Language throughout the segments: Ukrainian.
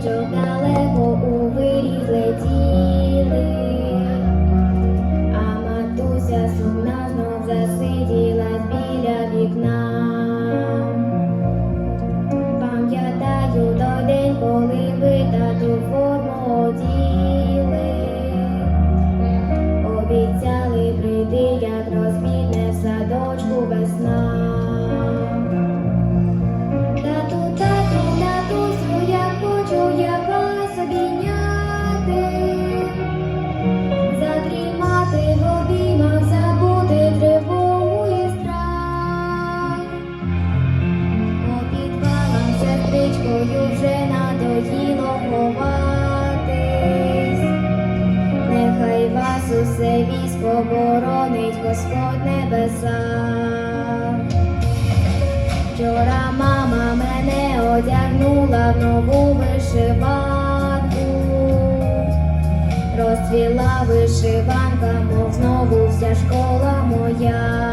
гніздечок далеко а матуся сумна знов засиділась біля вікна. Пам'ятаю той день, коли ви тату. Обіцяли прийти, як розквітне усе військо боронить Господь небеса. Вчора мама мене одягнула в нову вишиванку, розцвіла вишиванка, мов знову вся школа моя.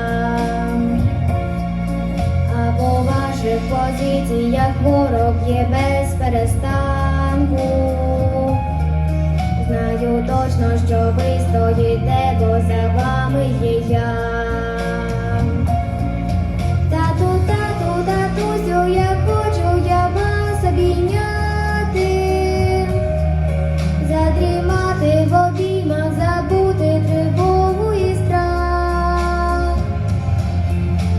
А по ваших позиціях ворог є без перестанку. Знаю що ви стоїте, бо за вами є я. Тату, тату, татусю, я хочу я вас обійняти, задрімати в обіймах, забути тривогу і страх.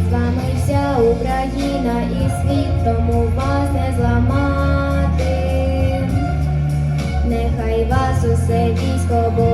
З вами вся Україна і світ, тому вас усе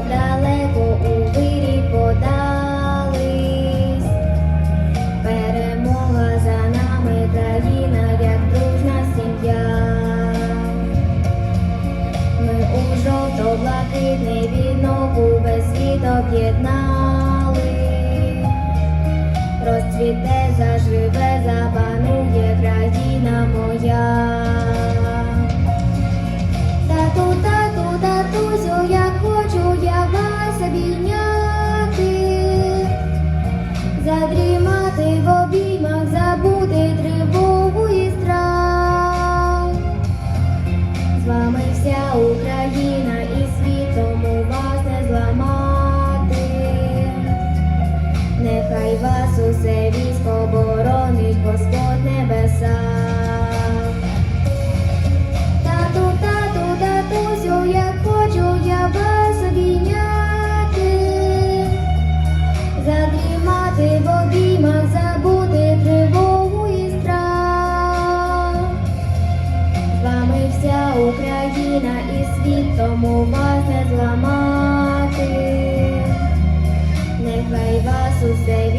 далеко у вирі подались. Перемога за нами, країна, як дружна сім'я. Ми у жовто-блакитний віднову весь світ об'єднали. Розцвіте, задрімати в обіймах, забути тривогу і страх. З вами вся Україна і світом у вас не зламати. Нехай вас усе військо боронить Господь в обіймах, забути тривогу і страх. З вами вся Україна і світ, тому вас не зламати. Нехай вас усе